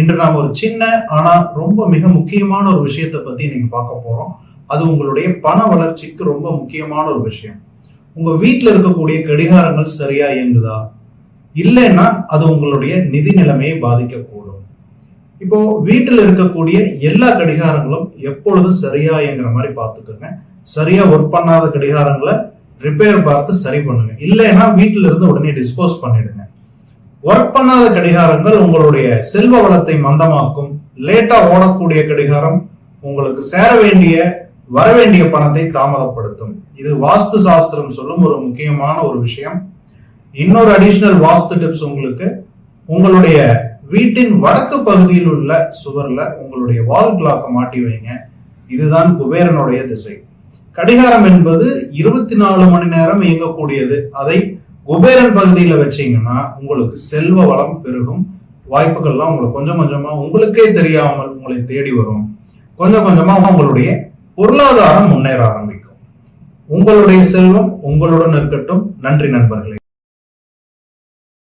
இன்று நாம் ஒரு சின்ன ஆனா ரொம்ப மிக முக்கியமான ஒரு விஷயத்தை பத்தி இன்னைக்கு பார்க்க போறோம். அது உங்களுடைய பண வளர்ச்சிக்கு ரொம்ப முக்கியமான ஒரு விஷயம். உங்க வீட்டில் இருக்கக்கூடிய கடிகாரங்கள் சரியா இயங்குதா? இல்லைன்னா அது உங்களுடைய நிதி நிலைமையை பாதிக்கக்கூடும். இப்போ வீட்டில் இருக்கக்கூடிய எல்லா கடிகாரங்களும் எப்பொழுதும் சரியா இயங்குற மாதிரி பார்த்துக்கோங்க. சரியா ஒர்க் பண்ணாத கடிகாரங்களை ரிப்பேர் பார்த்து சரி பண்ணுங்க. இல்லைன்னா வீட்டில இருந்து உடனே டிஸ்போஸ் பண்ணிடுங்க. ஒர்க் பண்ணாத கடிகாரங்கள் உங்களுடைய செல்வ வளத்தை மந்தமாக்கும். லேட்டா ஓடக்கூடிய கடிகாரம் உங்களுக்கு சேர வேண்டிய வர வேண்டிய பணத்தை தாமதப்படுத்தும். இது வாஸ்து சாஸ்திரம் சொல்லும் ஒரு முக்கியமான ஒரு விஷயம். இன்னொரு அடிஷனல் வாஸ்து டிப்ஸ் உங்களுக்கு உங்களுடைய வீட்டின் வடக்கு பகுதியில் உள்ள சுவர்ல உங்களுடைய வால் கிளாக்க மாட்டி வைங்க. இதுதான் குபேரனுடைய திசை. கடிகாரம் என்பது இருபத்தி நாலு மணி நேரம் இயங்கக்கூடியது. அதை குபேரன் பகுதியில் வச்சீங்கன்னா உங்களுக்கு செல்வ வளம் பெருகும். வாய்ப்புகள்லாம் உங்களுக்கு கொஞ்சம் கொஞ்சமாக உங்களுக்கே தெரியாமல் உங்களை தேடி வரும். கொஞ்சம் கொஞ்சமாக உங்களுடைய பொருளாதாரம் முன்னேற ஆரம்பிக்கும். உங்களுடைய செல்வம் உங்களுடன் இருக்கட்டும். நன்றி நண்பர்களே.